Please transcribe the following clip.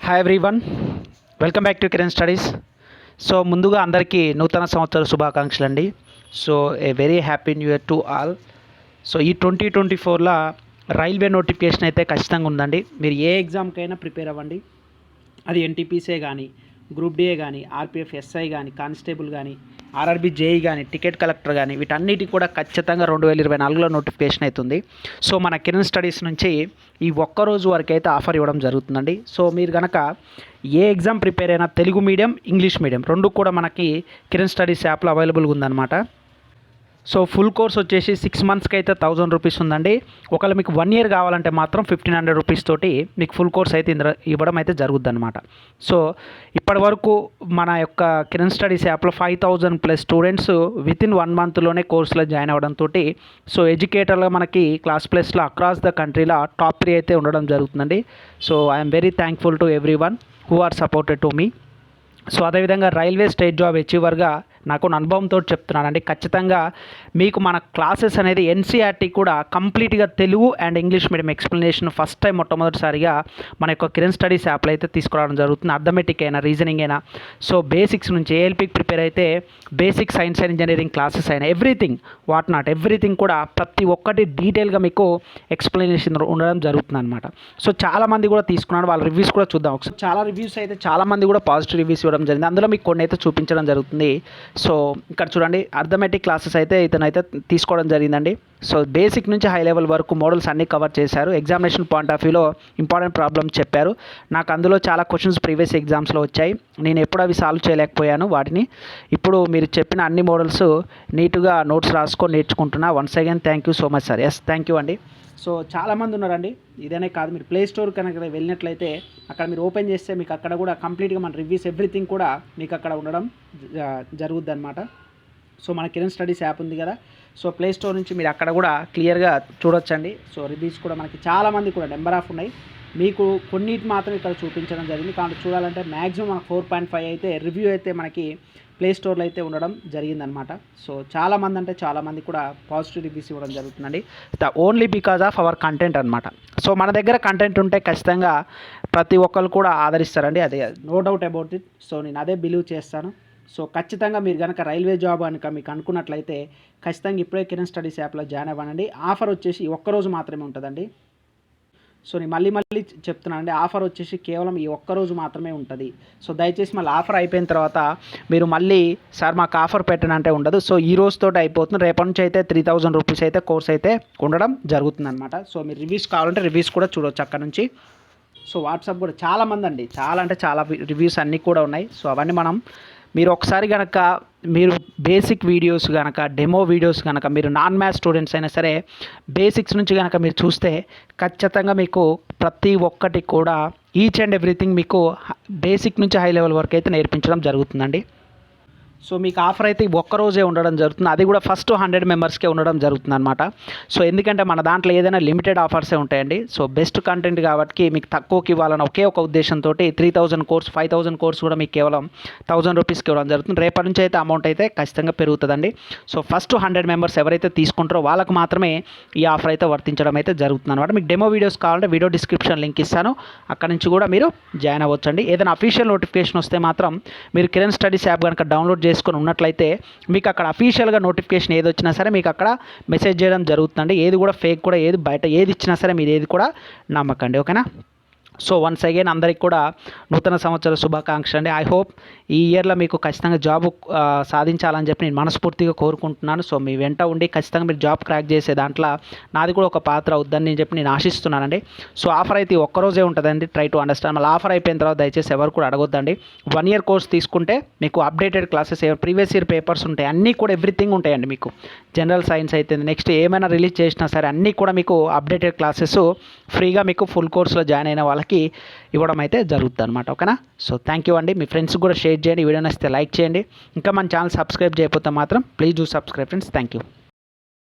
Hi everyone welcome back to Kiran studies so ముందుగా అందరికీ నూతన సంవత్సర శుభాకాంక్షలు అండి so a very happy new year to all so ఈ ట్వంటీ ట్వంటీ ఫోర్లో రైల్వే నోటిఫికేషన్ అయితే ఖచ్చితంగా ఉందండి. మీరు ఏ ఎగ్జామ్కైనా ప్రిపేర్ అవ్వండి. అది ఎన్టీపీసీ కానీ గ్రూప్ డిఏ కానీ ఆర్పిఎఫ్ ఎస్ఐ కానీ కానిస్టేబుల్ కానీ ఆర్ఆర్బీ జేఈ కానీ టికెట్ కలెక్టర్ కానీ వీటన్నిటికి కూడా ఖచ్చితంగా రెండు వేల ఇరవై నాలుగులో నోటిఫికేషన్ అవుతుంది. సో మన కిరణ్ స్టడీస్ నుంచి ఈ ఒక్క రోజు వరకు అయితే ఆఫర్ ఇవ్వడం జరుగుతుందండి. సో మీరు కనుక ఏ ఎగ్జామ్ ప్రిపేర్ అయినా తెలుగు మీడియం ఇంగ్లీష్ మీడియం రెండు కూడా మనకి కిరణ్ స్టడీస్ యాప్లో అవైలబుల్గా ఉందన్నమాట. సో ఫుల్ కోర్స్ వచ్చేసి సిక్స్ మంత్స్కి అయితే థౌజండ్ రూపీస్ ఉందండి. ఒకవేళ మీకు వన్ ఇయర్ కావాలంటే మాత్రం ఫిఫ్టీన్ హండ్రెడ్ రూపీస్ తోటి మీకు ఫుల్ కోర్స్ అయితే ఇందులో ఇవ్వడం అయితే జరుగుద్ది అనమాట సో ఇప్పటి వరకు మన యొక్క కిరణ్ స్టడీస్ యాప్లో five thousand plus students with in one మంత్లోనే కోర్సులో జాయిన్ అవ్వడంతో సో ఎడ్యుకేటర్గా మనకి క్లాస్ ప్లస్లో అక్రాస్ ద కంట్రీలో టాప్ త్రీ అయితే ఉండడం జరుగుతుందండి. So I'm very thankful to every one who are supported to me so అదేవిధంగా రైల్వే స్టేట్ జాబ్ అచీవర్గా నాకు అనుభవంతో చెప్తున్నానండి. ఖచ్చితంగా మీకు మన క్లాసెస్ అనేది ఎన్సీఆర్టీ కూడా కంప్లీట్గా Telugu and English medium explanation first time మొట్టమొదటిసారిగా మన యొక్క కిరణ్ స్టడీస్ యాప్లో అయితే తీసుకురావడం జరుగుతుంది. అర్థమెటిక్ అయినా రీజనింగ్ అయినా. సో బేసిక్స్ నుంచి ఏఎల్పీకి ప్రిపేర్ అయితే basic science and engineering classes అయినా ఎవ్రీథింగ్ వాట్ నాట్ ఎవ్రీథింగ్ కూడా ప్రతి ఒక్కటి డీటెయిల్గా మీకు ఎక్స్ప్లెనేషన్ ఉండడం జరుగుతుంది అనమాట సో చాలామంది కూడా తీసుకున్నాడు వాళ్ళ రివ్యూస్ కూడా చూద్దాం ఒకసారి. చాలా రివ్యూస్ అయితే చాలామంది కూడా పాజిటివ్ రివ్యూస్ ఇవ్వడం జరిగింది. అందులో మీకు కొన్ని అయితే చూపించడం జరుగుతుంది. సో ఇక్కడ చూడండి అర్థమెటిక్ క్లాసెస్ అయితే ఇతనైతే తీసుకోవడం జరిగిందండి. సో బేసిక్ నుంచి హై లెవెల్ వరకు మోడల్స్ అన్నీ కవర్ చేశారు. ఎగ్జామినేషన్ పాయింట్ ఆఫ్ వ్యూలో ఇంపార్టెంట్ ప్రాబ్లమ్స్ చెప్పారు. నాకు అందులో చాలా క్వశ్చన్స్ ప్రీవియస్ ఎగ్జామ్స్లో వచ్చాయి. నేను ఎప్పుడు అవి సాల్వ్ చేయలేకపోయాను వాటిని. ఇప్పుడు మీరు చెప్పిన అన్ని మోడల్స్ నీట్గా నోట్స్ రాసుకొని నేర్చుకుంటున్నా. Once again thank you so much sir yes thank you అండి. సో చాలామంది ఉన్నారండి. ఇదనే కాదు మీరు ప్లే స్టోర్ కనుక వెళ్ళినట్లయితే అక్కడ మీరు ఓపెన్ చేస్తే మీకు అక్కడ కూడా కంప్లీట్గా మన రివ్యూస్ ఎవ్రీథింగ్ కూడా మీకు అక్కడ ఉండడం జరుగుద్ది అనమాట సో మన కిరణ్ స్టడీస్ యాప్ ఉంది కదా. సో ప్లే స్టోర్ నుంచి మీరు అక్కడ కూడా క్లియర్గా చూడొచ్చండి. సో రివ్యూస్ కూడా మనకి చాలామంది కూడా నెంబర్ ఆఫ్ ఉన్నాయి. మీకు కొన్నిటి మాత్రం ఇక్కడ చూపించడం జరిగింది. కాబట్టి చూడాలంటే మ్యాక్సిమం మనకు ఫోర్ పాయింట్ ఫైవ్ అయితే రివ్యూ అయితే మనకి ప్లే స్టోర్లో అయితే ఉండడం జరిగిందనమాట సో చాలామంది అంటే చాలామంది కూడా పాజిటివ్ రివ్యూస్ ఇవ్వడం జరుగుతుందండి. The only because of our content అనమాట సో మన దగ్గర కంటెంట్ ఉంటే ఖచ్చితంగా ప్రతి ఒక్కరు కూడా ఆదరిస్తారండి. అదే no doubt about it. So నేను అదే బిలీవ్ చేస్తాను. సో ఖచ్చితంగా మీరు కనుక రైల్వే జాబ్ కనుక మీకు అనుకున్నట్లయితే ఖచ్చితంగా ఇప్పుడే కిరణ్ స్టడీస్ యాప్లో జాయిన్ అవ్వండి ఆఫర్ వచ్చేసి ఒక్కరోజు మాత్రమే ఉంటుందండి. సో నేను మళ్ళీ మళ్ళీ చెప్తున్నానండి ఆఫర్ వచ్చేసి కేవలం ఈ ఒక్కరోజు మాత్రమే ఉంటుంది. సో దయచేసి మళ్ళీ ఆఫర్ అయిపోయిన తర్వాత మీరు మళ్ళీ సార్ మాకు ఆఫర్ పెట్టనంటే ఉండదు. సో ఈ రోజుతో అయిపోతుంది. రేపటి నుంచి అయితే త్రీ థౌజండ్ రూపీస్ అయితే కోర్స్ అయితే ఉండడం జరుగుతుందన్నమాట. సో మీరు రివ్యూస్ కావాలంటే రివ్యూస్ కూడా చూడవచ్చు అక్కడ నుంచి. సో వాట్సాప్ కూడా చాలామంది అండి. చాలా అంటే చాలా రివ్యూస్ అన్నీ కూడా ఉన్నాయి. సో అవన్నీ మనం మీరు ఒకసారి కనుక మీరు బేసిక్ వీడియోస్ కనుక డెమో వీడియోస్ కనుక మీరు నాన్ మ్యాథ్స్ స్టూడెంట్స్ అయినా సరే బేసిక్స్ నుంచి కనుక మీరు చూస్తే ఖచ్చితంగా మీకు ప్రతి ఒక్కటి కూడా ఈచ్ అండ్ ఎవ్రీథింగ్ మీకు బేసిక్ నుంచి హై లెవెల్ వరకు అయితే నేర్పించడం జరుగుతుందండి. సో మీకు ఆఫర్ అయితే ఒక్కరోజే ఉండడం జరుగుతుంది. అది కూడా ఫస్ట్ హండ్రెడ్ మెంబర్స్కే ఉండడం జరుగుతుంది అనమాట సో ఎందుకంటే మన దాంట్లో ఏదైనా లిమిటెడ్ ఆఫర్సే ఉంటాయండి. సో బెస్ట్ కంటెంట్ కాబట్టి మీకు తక్కువకి ఇవ్వాలని ఒకే ఒక ఉద్దేశంతో three thousand course five thousand course కూడా మీకు కేవలం థౌజండ్ రూపీస్కి ఇవ్వడం జరుగుతుంది. రేపటి నుంచి అయితే అమౌంట్ అయితే ఖచ్చితంగా పెరుగుతుందండి. సో ఫస్ట్ హండ్రెడ్ మెంబర్స్ ఎవరైతే తీసుకుంటారో వాళ్ళకు మాత్రమే ఈ ఆఫర్ అయితే వర్తించడం అయితే జరుగుతుంది అనమాట మీకు డెమో వీడియోస్ కావాలంటే వీడియో డిస్క్రిప్షన్ లింక్ ఇస్తాను. అక్కడ నుంచి కూడా మీరు జాయిన్ అవ్వచ్చండి. ఏదైనా అఫీషియల్ నోటిఫికేషన్ వస్తే మాత్రం మీరు కిరణ్ స్టడీస్ యాప్ కనుక డౌన్లోడ్ చేసుకొని ఉన్నట్లయితే మీకు అక్కడ అఫీషియల్గా నోటిఫికేషన్ ఏది వచ్చినా సరే మీకు అక్కడ మెసేజ్ చేయడం జరుగుతుందండి. ఏది కూడా ఫేక్ కూడా ఏది బయట ఏది ఇచ్చినా సరే మీరు ఏది కూడా నమ్మకండి. ఓకేనా? సో వన్స్ అగైన్ అందరికి కూడా నూతన సంవత్సర శుభాకాంక్ష అండి. ఐ హోప్ ఈ ఇయర్లో మీకు ఖచ్చితంగా జాబ్ సాధించాలని చెప్పి నేను మనస్ఫూర్తిగా కోరుకుంటున్నాను. సో మీ వెంట ఉండి ఖచ్చితంగా మీరు జాబ్ క్రాక్ చేసే దాంట్లో నాది కూడా ఒక పాత్ర అవుద్దని నేను చెప్పి నేను ఆశిస్తున్నానండి. సో ఆఫర్ అయితే ఒక్కరోజే ఉంటుందండి. ట్రై టు అండర్స్టాండ్ మళ్ళీ ఆఫర్ అయిపోయిన తర్వాత దయచేసి ఎవరు కూడా అడగొద్దండి. వన్ ఇయర్ కోర్స్ తీసుకుంటే మీకు updated classes previous year papers ఉంటాయి. అన్నీ కూడా ఎవ్రీథింగ్ ఉంటాయండి మీకు. జనరల్ సైన్స్ అయితే నెక్స్ట్ ఏమైనా రిలీజ్ చేసినా సరే అన్నీ కూడా మీకు అప్డేటెడ్ క్లాసెస్ ఫ్రీగా మీకు ఫుల్ కోర్స్లో జాయిన్ అయిన వాళ్ళకి వాళ్ళకి ఇవ్వడం అయితే జరుగుతుంది అనమాట ఓకేనా? సో థ్యాంక్ యూ అండి. మీ ఫ్రెండ్స్కి కూడా షేర్ చేయండి. వీడియో నచ్చితే లైక్ చేయండి. ఇంకా మన ఛానల్ సబ్స్క్రైబ్ చేయకపోతే మాత్రం please do subscribe friends thank you